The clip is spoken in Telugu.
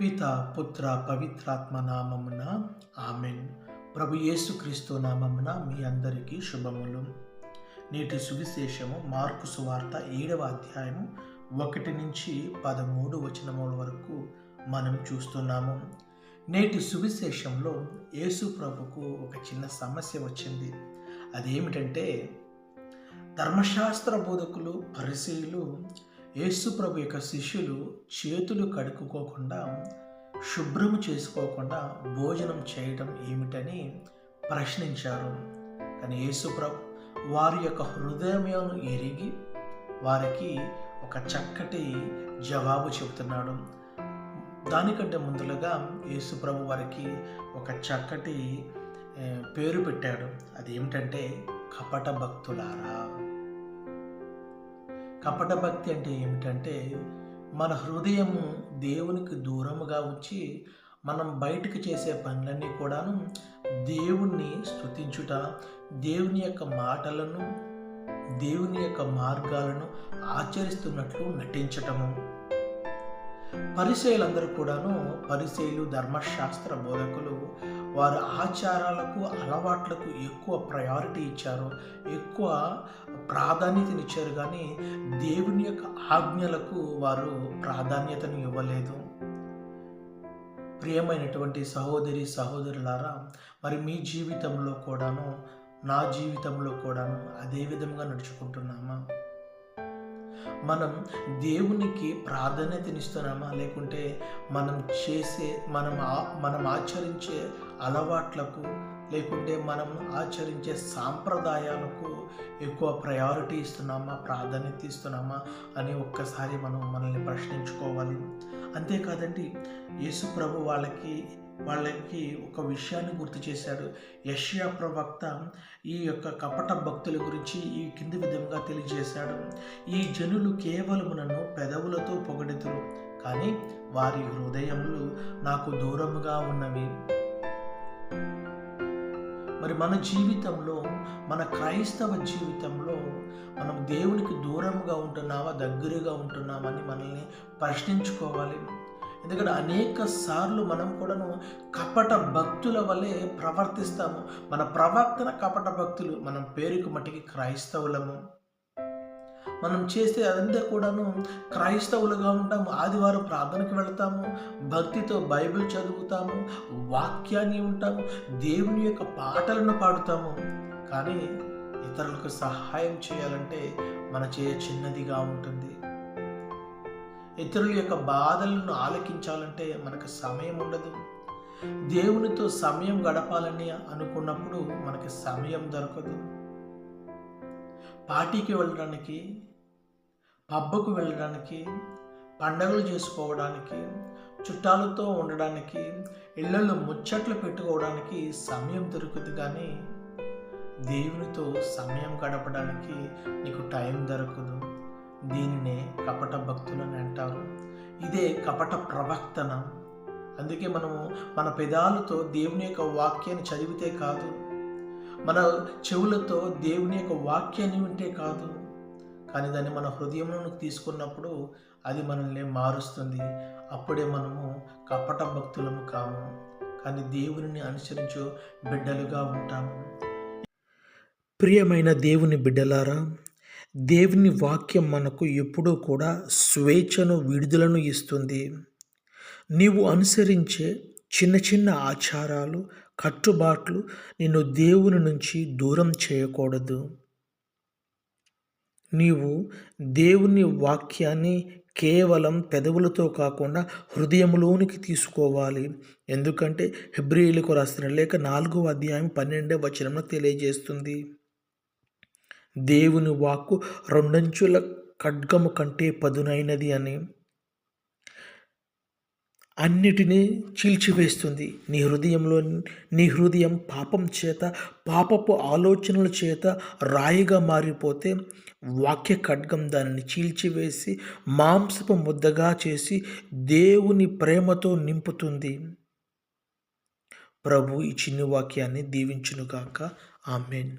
పిత పుత్ర పవిత్రాత్మ నామమున ఆమెన్. ప్రభు యేసుక్రీస్తు నామమున మీ అందరికీ శుభములు. నేటి సువిశేషము మార్కు సువార్త ఏడవ అధ్యాయము ఒకటి నుంచి పదమూడు వచనముల వరకు మనం చూస్తున్నాము. నేటి సువిశేషంలో యేసు ప్రభుకు ఒక చిన్న సమస్య వచ్చింది. అదేమిటంటే ధర్మశాస్త్ర బోధకులు పరిశీలు యేసు ప్రభు యొక్క శిష్యులు చేతులు కడుక్కోకుండా శుభ్రం చేసుకోకుండా భోజనం చేయడం ఏమిటని ప్రశ్నించారు. కానీ యేసు ప్రభు వారి యొక్క హృదయమును ఎరిగి వారికి ఒక చక్కటి జవాబు చెబుతున్నాడు. దానికంటే ముందులుగా యేసు ప్రభు వారికి ఒక చక్కటి పేరు పెట్టాడు. అది ఏమిటంటే కపట భక్తులారా. కపట భక్తి అంటే ఏమిటంటే మన హృదయము దేవునికి దూరముగా ఉంచి మనం బయటకు చేసే పనులన్నీ కూడాను దేవుణ్ణి స్తుతించుట దేవుని యొక్క మాటలను దేవుని యొక్క మార్గాలను ఆచరిస్తున్నట్లు నటించటము. పరిచయులందరూ కూడాను పరిచయులు ధర్మశాస్త్ర బోధకులు వారు ఆచారాలకు అలవాట్లకు ఎక్కువ ప్రయారిటీ ఇచ్చారు. ఎక్కువ ప్రాధాన్యతనిచ్చారు కానీ దేవుని యొక్క ఆజ్ఞలకు వారు ప్రాధాన్యతను ఇవ్వలేదు. ప్రియమైనటువంటి సహోదరి సహోదరులారా మరి మీ జీవితంలో కూడాను నా జీవితంలో కూడాను అదే విధంగా నడుచుకుంటున్నామా? మనం దేవునికి ప్రాధాన్యతనిస్తున్నామా? లేకుంటే మనం చేసే మనం ఆ- మనం ఆచరించే అలవాట్లకు లేకుంటే మనం ఆచరించే సాంప్రదాయాలకు ఎక్కువ ప్రయారిటీ ఇస్తున్నామా ప్రాధాన్యత ఇస్తున్నామా అని ఒక్కసారి మనం మనల్ని ప్రశ్నించుకోవాలి. అంతేకాదండి యేసు ప్రభు వాళ్ళకి వాళ్ళకి ఒక విషయాన్ని గుర్తు చేశాడు. యష్యా ప్రవక్త ఈ యొక్క కపట భక్తుల గురించి ఈ కింది విధంగా తెలియజేశాడు. ఈ జనులు కేవలం నన్ను పెదవులతో పొగడెతురు కానీ వారి హృదయములు నాకు దూరముగా ఉన్నవి. మరి మన జీవితంలో మన క్రైస్తవ జీవితంలో మనం దేవునికి దూరంగా ఉంటున్నామా దగ్గరగా ఉంటున్నామని మనల్ని ప్రశ్నించుకోవాలి. ఎందుకంటే అనేక సార్లు మనం కూడాను కపట భక్తుల వలె ప్రవర్తిస్తాము. మన ప్రవర్తన కపట భక్తులు మనం పేరుకు మట్టికి క్రైస్తవులము. మనం చేస్తే అదంతా కూడాను క్రైస్తవులుగా ఉంటాము ఆదివారం ప్రార్థనకి వెళ్తాము భక్తితో బైబిల్ చదువుతాము వాక్యాన్ని ఉంటాము దేవుని యొక్క పాటలను పాడుతాము. కానీ ఇతరులకు సహాయం చేయాలంటే మన చేయ చిన్నదిగా ఉంటుంది. ఇతరుల యొక్క బాధలను ఆలకించాలంటే మనకు సమయం ఉండదు. దేవునితో సమయం గడపాలని అనుకున్నప్పుడు మనకి సమయం దొరకదు. పార్టీకి వెళ్ళడానికి పబ్బకు వెళ్ళడానికి పండగలు చేసుకోవడానికి చుట్టాలతో ఉండడానికి ఇళ్ళలో ముచ్చట్లు పెట్టుకోవడానికి సమయం దొరుకుతుంది కానీ దేవునితో సమయం గడపడానికి నీకు టైం దొరకదు. దీనినే కపట భక్తులు అని అంటారు. ఇదే కపట ప్రవక్తన అందుకే మనము మన పెదాలతో దేవుని యొక్క వాక్యాన్ని చదివితే కాదు. మన చెవులతో దేవుని యొక్క వాక్యాన్ని వింటే కాదు. కానీ దాన్ని మన హృదయంలోకి తీసుకున్నప్పుడు అది మనల్ని మారుస్తుంది. అప్పుడే మనము కపట భక్తులము కాము. కానీ దేవుని అనుసరించు బిడ్డలుగా ఉంటాము. ప్రియమైన దేవుని బిడ్డలారా దేవుని వాక్యం మనకు ఎప్పుడూ కూడా స్వేచ్ఛను విడుదలను ఇస్తుంది. నీవు అనుసరించే చిన్న చిన్న ఆచారాలు కట్టుబాట్లు నిన్ను దేవుని నుంచి దూరం చేయకూడదు. నీవు దేవుని వాక్యాన్ని కేవలం పెదవులతో కాకుండా హృదయంలోనికి తీసుకోవాలి. ఎందుకంటే హెబ్రియులకు రాసిన లేక నాలుగో అధ్యాయం పన్నెండవ వచనంలో తెలియజేస్తుంది. దేవుని వాక్కు రెండంచుల ఖడ్గము కంటే పదునైనది అని. అన్నిటినీ చీల్చివేస్తుంది. నీ హృదయంలో నీ హృదయం పాపం చేత పాపపు ఆలోచనల చేత రాయిగా మారిపోతే వాక్య ఖడ్గం దానిని చీల్చివేసి మాంసపు ముద్దగా చేసి దేవుని ప్రేమతో నింపుతుంది. ప్రభు ఈ చిన్ని వాక్యాన్ని దీవించునుగాక. ఆమెన్.